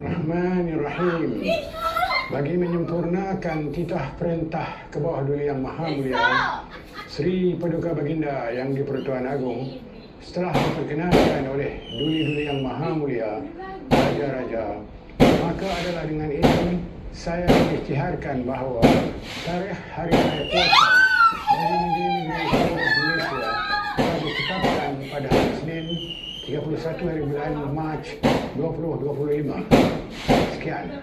Bismillahirrahmanirrahim. Bagi menyempurnakan titah perintah ke bawah Duli Yang Maha Mulia, Sri Paduka Baginda yang di-Pertuan Agong setelah diperkenalkan oleh Duli-Duli Yang Maha Mulia, Raja-Raja, maka adalah dengan ini saya mengisytiharkan bahawa tarikh Hari Raya Puasa 31 hari bulan Mac 2025. Sekian.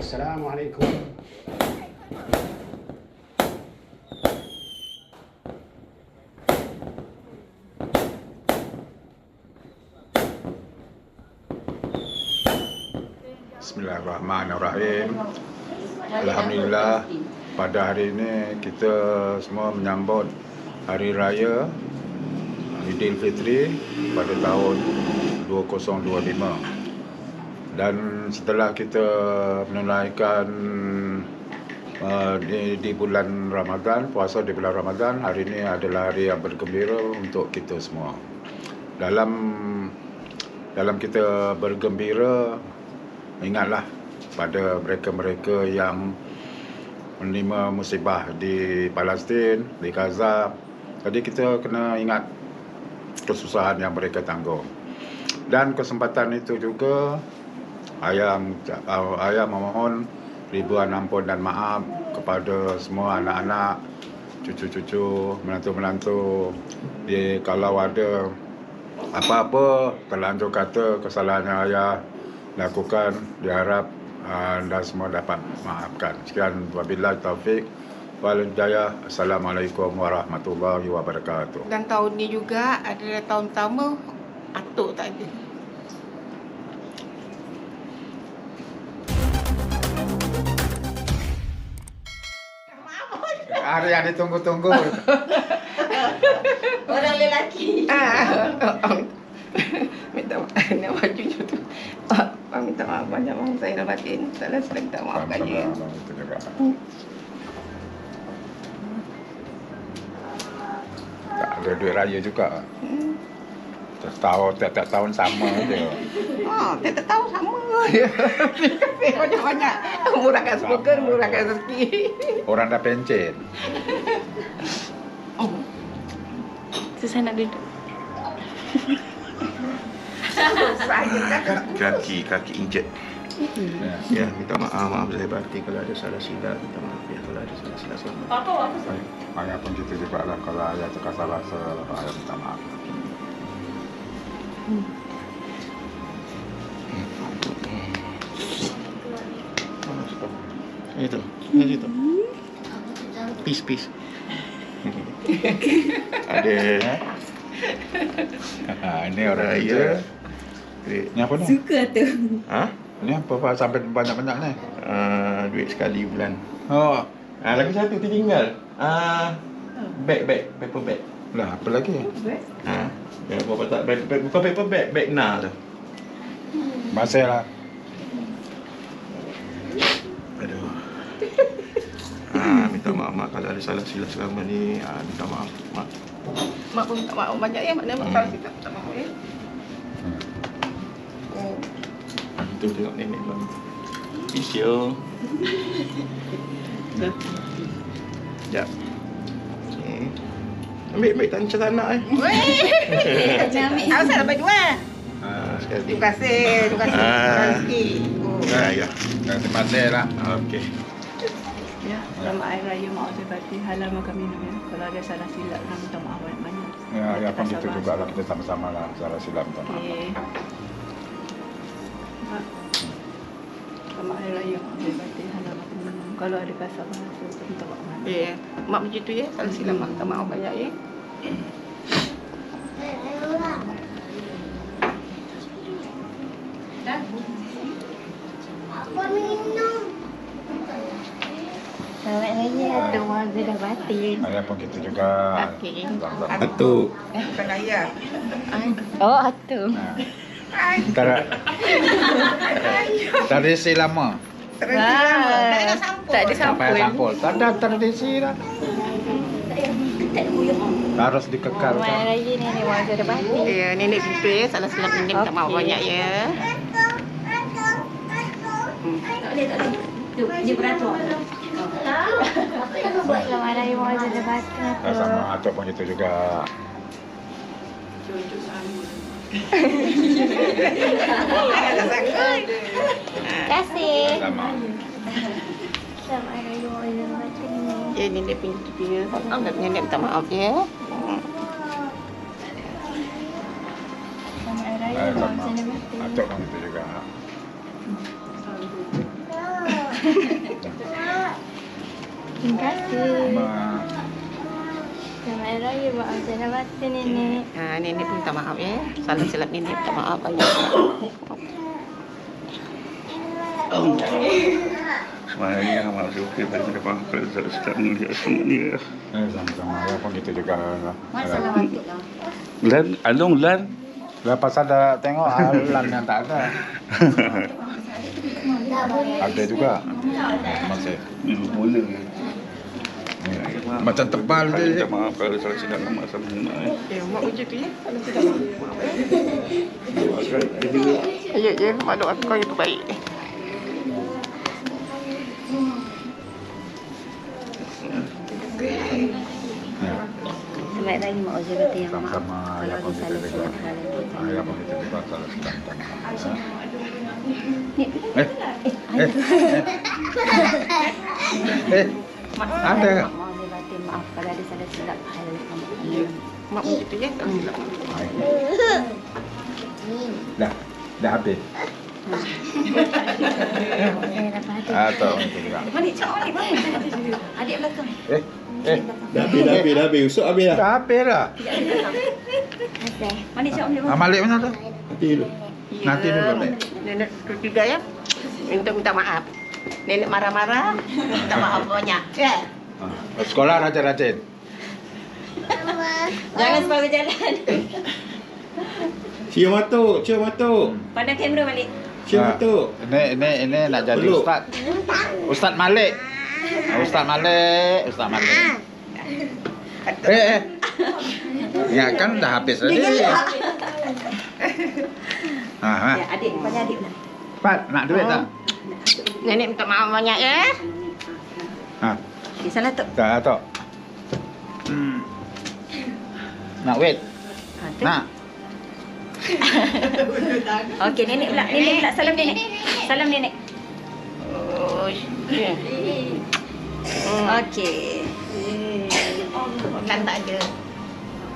Wassalamualaikum. Bismillahirrahmanirrahim. Alhamdulillah pada hari ini kita semua menyambut hari raya Aidilfitri pada tahun 2025. Dan setelah kita menunaikan uh, di, di bulan Ramadan, puasa di bulan Ramadan, hari ini adalah hari yang bergembira untuk kita semua. Dalam dalam kita bergembira ingatlah pada mereka-mereka yang menerima musibah di Palestin, di Gaza. Jadi kita kena ingat kesusahan yang mereka tanggung. Dan kesempatan itu juga ayam ayam memohon ribuan ampun dan maaf kepada semua anak-anak, cucu-cucu, menantu-menantu. Di kalau ada apa-apa terlanjur kata kesalahan yang ayah lakukan diharap uh, anda semua dapat maafkan sekian wabillahi taufik wal hidayah assalamualaikum warahmatullahi wabarakatuh Dan tahun ni juga adalah tahun pertama atuk tak ada. hari yang ditunggu-tunggu Orang lelaki. Ah, minta maaf nak baju je tu. Ah, ah, minta maaf banyak maaf saya dah batin. Salah saya minta maaf itu juga tak ada duit raya juga Hmm. Tiap tahun, tiap-tiap tahun sama je Ah, saya tak tahu sama. Kasih banyak-banyak. Murahkan smoker, murahkan rezeki. orang dah pencen Susah nak duduk. Saya kan. kaki kaki injet. Ya. Ya, minta maaf, maaf saya batin kalau ada salah silap, minta maaf ya kalau ada salah silap selamat. Ayah pun gitu juga lah kalau ayah cakap salah salah ayah minta maaf. Itu, ini situ. Peace, peace. ada Ha, ini orang kita. Duit. Ni apa ni? Suka tu. Ha? Ni apa sampai banyak-banyak ni? Uh, duit sekali bulan. Oh, Ah, lagi satu tertinggal. Ah, bag bag paper bag. lah apa lagi? Ha. Ya, apa tak bag, bag bukan paper bag, bag na tu. Masih lah. Aduh. Ah, minta maaf mak kalau ada salah silap selama ni. Ah, minta maaf mak. Mak pun minta maaf banyak ya. Maknanya mak Hmm. kalau kita minta maaf ya. Tu tengok nenek bang. Visio. Sekejap. Okay. Ambil, ambil tak nak eh. Jangan ambil. Awak saya dapat dua. Ah, sekali. Terima kasih. Terima kasih. Ah. Rezeki. Ah, ya. Terima kasih lah. Okey. Ya, selamat hari raya maaf saya batin halaman kami ni ya. Kalau ada salah silap kami minta maaf banyak-banyak. Ya, ya pun Kita juga lah kita sama-sama lah salah silap minta maaf. Okey. Mak. Hari raya halaman. Kalau ada kesalahan saya minta maaf banyak. Ya, mak begitu ya. Salah silap mak minta maaf banyak ya. Selamat raya tu Mazda dah batin. Ayah pun gitu juga. Okey. Sama-sama. Atu. Eh, bukan raya. Oh, tu. Ha. Antara tradisi lama. Wah. Tak ada Tak payah sampul. sampul. Tak ada tradisi lah. Harus dikekalkan. raya ni ni Mazda dah batin. Ya, nenek ya. Salah silap nenek minta maaf Okey. banyak ya. dia tak boleh. Tu, dia beratur. Selamat Raya Muazzin Lebatin. Ah, sama Atok pun gitu juga. Terima kasih. Ya, nenek punya dia. Nenek minta maaf ya. Atok juga. Terima kasih. Selamat Raya Muazzin Lebatin nenek. Ha, nenek pun minta maaf ya. Salah silap nenek minta maaf banyak. Semuanya amal syukur bagi depan Presiden sekarang dia semuanya. Eh, sama-sama. Ya pun gitu juga. Masalah batuk lah. Lan, alung lan. Lepas ada tengok alam yang tak ada. Ada juga. Masih. Mula. Macam tebal Saya dia. minta maaf kalau salah silap nama sama Nina. Ya, mak uji tu ya. Salah silap maaf ya. Ya, ya. Mak doa kau yang terbaik. Ya. Selamat Raya Muazzin Lebatin yang maaf. Sama-sama. Ya Kalau pun ada gitu salah silap kita Ah, Ya pun gitu juga. Salah silap. Eh, eh, eh, eh, ada. Maaf kalau ada salah silap hal Ya. Mak uji tu ya. Tak silap. Dah, dah habis. Atau itu juga. Balik cak balik balik. Adik belakang. Eh, eh, Dah habis, dah habis, dah habis. Usuk habis dah. dah habis dah. Balik cak balik Ah, Malik mana tu? Nanti dulu. Nanti dulu, Nek. Nenek tu juga ya. Minta minta maaf. Nenek marah-marah. Minta maaf banyak. Ya. Ah, Sekolah rajin-rajin. Jangan separuh jalan. Cium mata, cium mata. Pandang kamera balik. Cium Ah, mata. Ini ini ini nak jadi Peluk. ustaz. Ustaz Malik. Ah, Ustaz Malik, Ustaz Malik. Eh, eh. Ya kan dah habis tadi. Ha, ha. Ya, adik pada adik. Pat, nak duit tak? Nenek minta maaf banyak ya. Ha, Di sana tu. tak tak. Hmm. Nak wait? Ha, tu. Nak. Okey, nenek pula. Nenek pula salam nenek. Salam nenek. Oh. Hmm. Okey. Kan tak ada.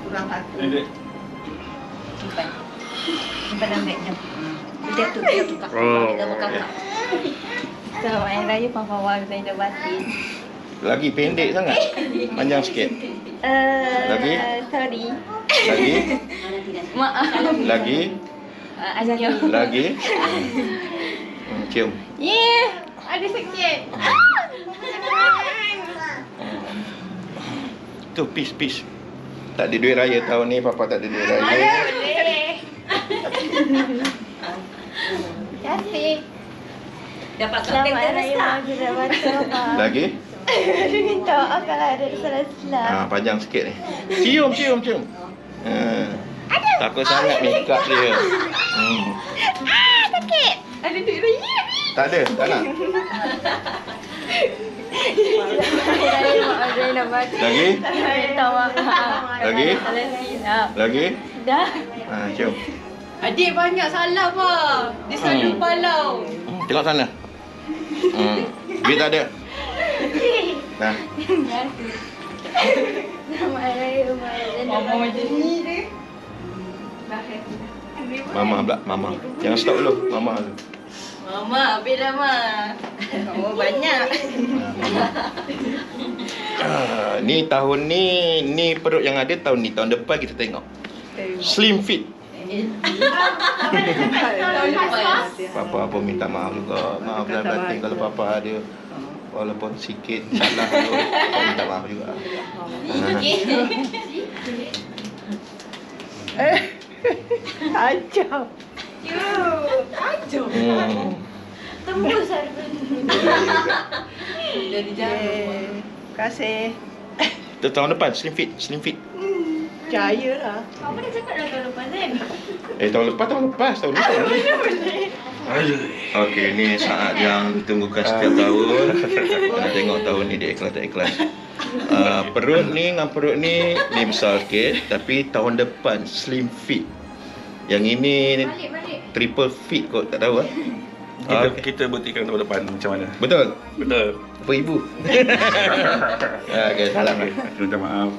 Kurang satu. Simpan. Simpan dalam beg jom. Dia tu, dia tu kak. Oh. Dia buka kak. Selamat Hari Raya Papa Wang Zainal Batin. Lagi pendek sangat. Panjang sikit. Uh, Lagi? Sorry. Lagi. Maaf. Lagi. Uh. Lagi. Hmm, cium. Yeah. Ada sikit. Tu peace peace. Tak ada duit raya tahun ni, papa tak ada duit raya. Kasih. Dapat Selamat Hari Raya Muazzin Lebatin Papa. Lagi? Minta maaf kalau ada salah silap. Ha, panjang sikit ni. Cium, cium, cium. Ha. Takut sangat makeup dia. Hmm. Ada duit raya. Tak ada, tak nak. Lagi? Lagi? Lagi? Dah. Ha, cium. Adik banyak salah pak. Dia selalu Hmm. balau. Hmm, Tengok sana. Hmm. Duit tak ada. Raya Mama Lebatin. macam ni dia. Mama pula, mama. Jangan stop dulu, mama dulu. Mama, habis dah ma. Oh banyak. Ah, ni tahun ni, ni perut yang ada tahun ni. Tahun depan kita tengok. Slim fit. Papa pun minta maaf juga. Maaf lah batin kalau papa ada walaupun sikit salah tu. Papa minta maaf juga. Kacau. Hmm. Tembus hari Jadi jarum. Terima kasih. Tu tahun depan slim fit, slim fit. Percaya lah. Apa dia cakap dah tahun lepas kan? Eh tahun lepas tahun lepas tahun ni tahun ni. Okey, ni saat yang ditunggukan setiap tahun. Nak tengok tahun ni dia ikhlas tak ikhlas. Uh, perut ni dengan perut ni ni besar sikit tapi tahun depan slim fit. Yang ini triple fit kot tak tahu ah. Kita, Okey. kita buktikan tahun depan macam mana. Betul. Betul. Apa ibu? Okey, salam lah. Okey, minta maaf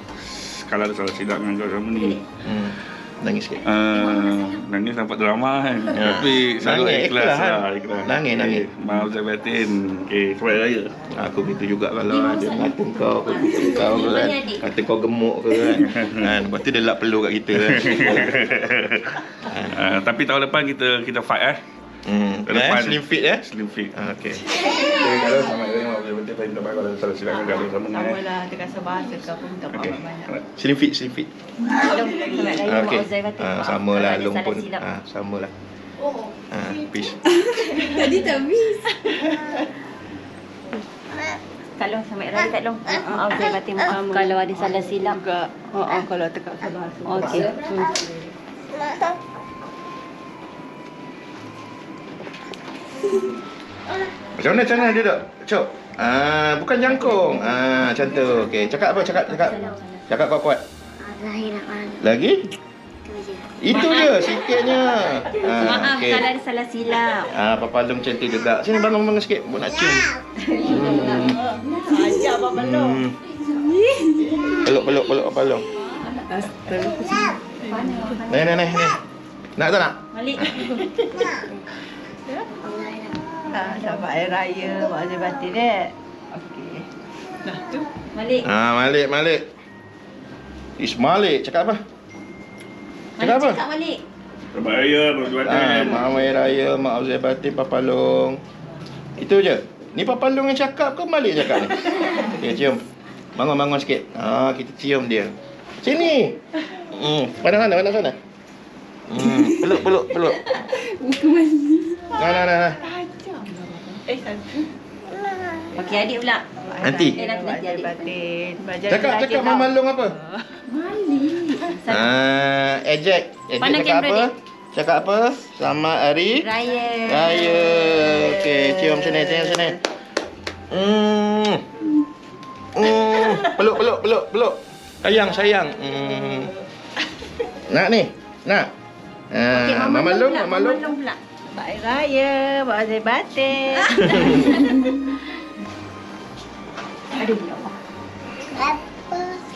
kalau ada salah silap dengan sama ni. Hmm. Nangis sikit. Uh, nangis nampak drama kan. Ya. Tapi selalu Nangis, ikhlas ikhlas, lah. kan? Ikhlas. Nangis, Okey, nangis. Maaf saya batin. Okey, selamat raya. Aku gitu juga kalau ada kata kau ke kutuk kau ke kan. Kata kau gemuk ke kan. kan. Lepas tu dia lap peluh kat kita kan. Uh, tapi tahun depan kita kita fight eh. Hmm. Tahun Eh, depan slim fit eh. Slim fit. Ah, Okey. Okey, kalau selamat maaf saya. Saya minta maaf kalau ada salah silap kau sama ni. Sama eh. lah, terkasar bahasa ke apa minta maaf Okey. banyak. Slim fit, slim fit. Ah, Okey. Ah, Maaf sama kalau lah ada Long salah pun. Ah, sama lah. Ah, peace. Kak Long, selamat raya Kak Long. Maaf Uzai Batin. Maaf kalau ada salah silap. Juga. Oh, oh, kalau terkasar bahasa. Okey. Hmm. Macam mana, macam mana dia duduk? Cok. Ah, bukan jangkung. Ah, macam tu. Okey, cakap apa? Cakap, cakap. Cakap kuat-kuat. Lagi? Itu je, sikitnya. Ah, Maaf okey. kalau ada salah silap. Ah, Papa Long macam tu juga. Sini bangun bangun sikit. Buat nak cium. Ajar Papa Long. Peluk, peluk, peluk Papa Long. Ni, ni, ni, ni. Nak tak nak? Malik. Ah, selamat hari raya, Mak Azir Batin eh. Okey. Nah, tu. Malik. Ah, Malik, Malik. Is Malik. Cakap apa? Malik Cakap apa? cakap Malik. Selamat raya, Mak Ah, Batin. Mak Hari Raya, Mak Azir Batin, Papa Long. Itu je. Ni Papa Long yang cakap ke Malik cakap ni? Okey, cium. Bangun-bangun sikit. Ah, kita cium dia. Sini. Hmm, pandang sana, pandang sana. Hmm, peluk, peluk, peluk. Nah, nah, nah, nah. Eh, satu. Okey, adik pula. Nanti. Eh, nanti, nanti adik. Batin. Cakap, cakap. Mama Long apa? Satu. Ah, ejek. Ejek Pandang cakap kamera apa? dia. Cakap apa? Selamat hari Raya. Raya. Okey, cium sini, sini, sini. Hmm. Hmm. Peluk, peluk, peluk, peluk. Sayang, sayang. Hmm. Nak ni? Nak? Ah, Mama Mama Long. Mama Mama Long. Long pula. Hari raya, Mak Azir Batin. Aduh, ya Allah.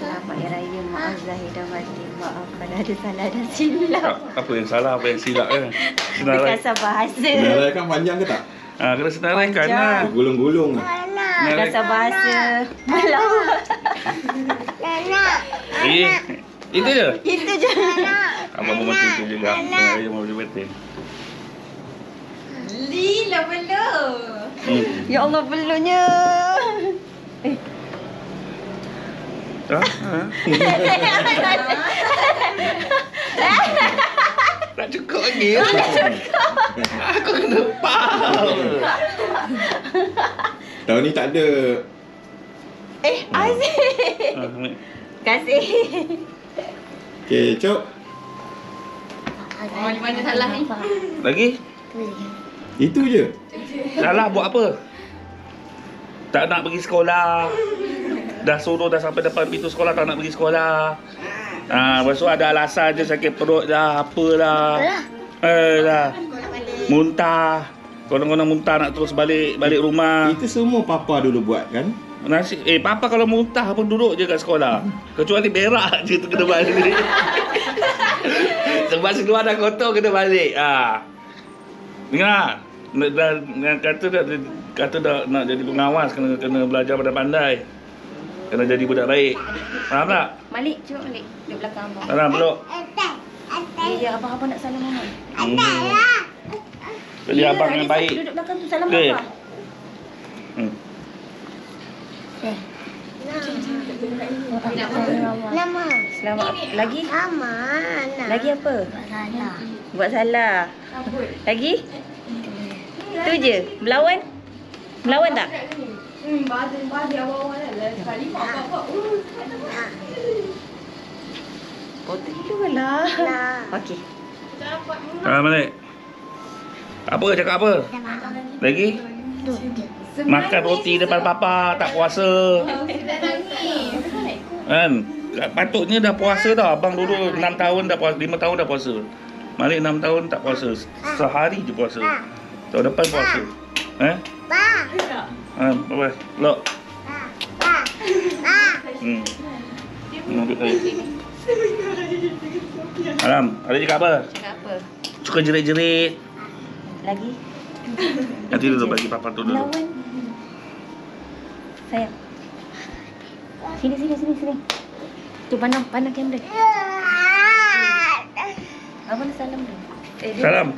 Selamat Hari Raya Mak Zahid dan Batin. Maaf kalau ada salah dan silap. Apa yang salah, apa yang silap kan? Senarai. Terkasar bahasa. kan panjang ke tak? Ah, kena senaraikan Panjang. lah. Gulung-gulung lah. Terkasar bahasa. Malam. Eh, itu je. Itu je. Abang pun mesti itu juga. Selamat raya, Mak Batin. Lila belum. Hmm. Ya Allah belumnya. Ah, ah. Tak cukup lagi. Aku kena pau. Tahun ni tak ada. Eh, Aziz. Ah. Kasih. Okay, Cok. Mana mana salah ni? Lagi? Itu je. Salah buat apa? Tak nak pergi sekolah. Dah suruh dah sampai depan pintu sekolah tak nak pergi sekolah. Ah, lepas tu ada alasan je sakit perut dah, apalah. Eh dah. Muntah. Korang-korang muntah nak terus balik balik rumah. Itu semua papa dulu buat kan? Nasi eh papa kalau muntah pun duduk je kat sekolah. Kecuali berak je tu kena balik. Sebab seluar dah kotor kena balik. Ah. Dengar. Dah, dah, kata dah kata dah nak jadi pengawas kena kena belajar pandai-pandai. Kena jadi budak baik. Faham tak? Malik, cuba Malik. Duduk belakang abang. Faham peluk. Ya, ya, abang-abang nak salam mama. Hmm. Jadi Ya, abang yang baik. Duduk belakang tu salam Okey. abang. Hmm. Nama. Selamat. Lagi? Nama. Lagi apa? Salah. Buat salah. Lagi? Tu je. Melawan? Melawan tak? Potong dulu lah. Nah. Okey. Ah, balik. Apa cakap apa? Lagi? Makan roti depan papa tak puasa. Kan? Patutnya dah puasa dah. Abang dulu 6 tahun dah puasa, 5 tahun dah puasa. Malik 6 tahun tak puasa. Sehari je puasa. Tahun depan puasa. Eh? Ha, apa? Lok. Hmm. Hmm, duduk tadi. Alam, ada cakap apa? Cakap apa? Suka jerit-jerit. Lagi? Nanti dulu bagi papa tu dulu. Lawan. Sayang. Sini, sini, sini, sini. Tu pandang, pandang kamera. Abang salam dulu. Eh, dia- Salam.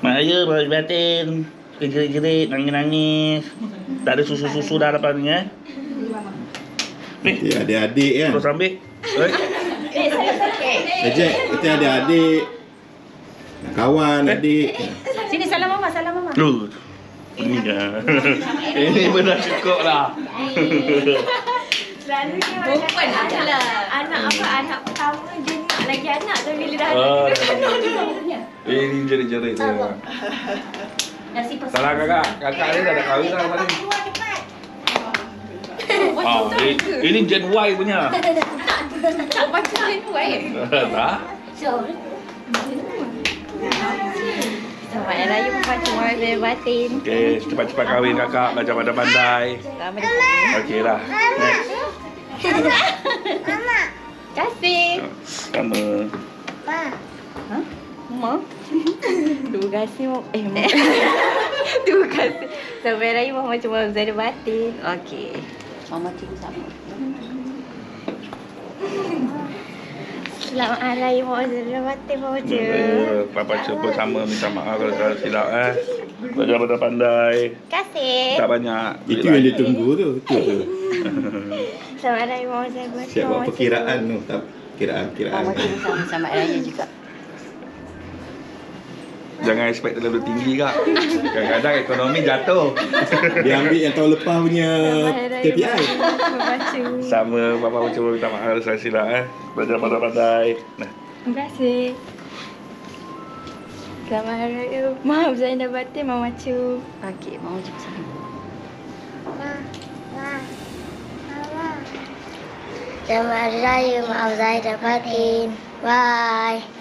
Mak Ayah, Mak Batin. Suka jerit-jerit, nangis-nangis. Tak ada susu-susu dah depan ni eh. Ni, Nanti adik-adik kan. terus ambil. Eh, Eh, saya sakit. Ejek, kita ada adik. Kawan adik. Sini, salam mama, salam mama. Lu. Ini dah. Ini benar cukup lah. Selalunya cakap je anak, lah. anak apa, anak pertama je nak lagi anak tapi bila dah ada Ah. dia dah nak Ini jerit-jerit dia. Nasi pasal. Salah kakak. Kakak dia dah ada kahwin dah tadi. Ah, ini, ini Gen Y punya. Tak macam tu eh. tak? Selamat Hari Raya Membaca Mawar Batin Okey, cepat-cepat kahwin kakak. Belajar pandai-pandai. Selamat datang Okey lah. Next. Terima kasih Sama. Ma Terima kasih Eh Mak Terima kasih Selamat Hari Raya Membaca Mawar Batin Okey Mama cikgu sama. Selamat Hari Raya Membaca Batin Mama Eh, Papa cuba sama minta maaf kalau salah silap eh. Belajar. Terima kasih Tak banyak. Itu yang dia tunggu tu. Itu tu. Selamat Hari Raya Membaca Batin Siap buat perkiraan tu. Tak. Mama cikgu sama sama raya juga. Jangan expect terlalu tinggi kak. Kadang-kadang ekonomi jatuh. Dia ambil yang tahun lepas punya KPI. Sama Papa pun cuba minta maaf salah silap eh. Belajar pandai-pandai. Nah. Terima kasih Selamat Hari Raya Maaf Zainal Batin Mama Cu Okey, mama cikgu sama. Selamat da marjayin ma'auzai da faɗin bye.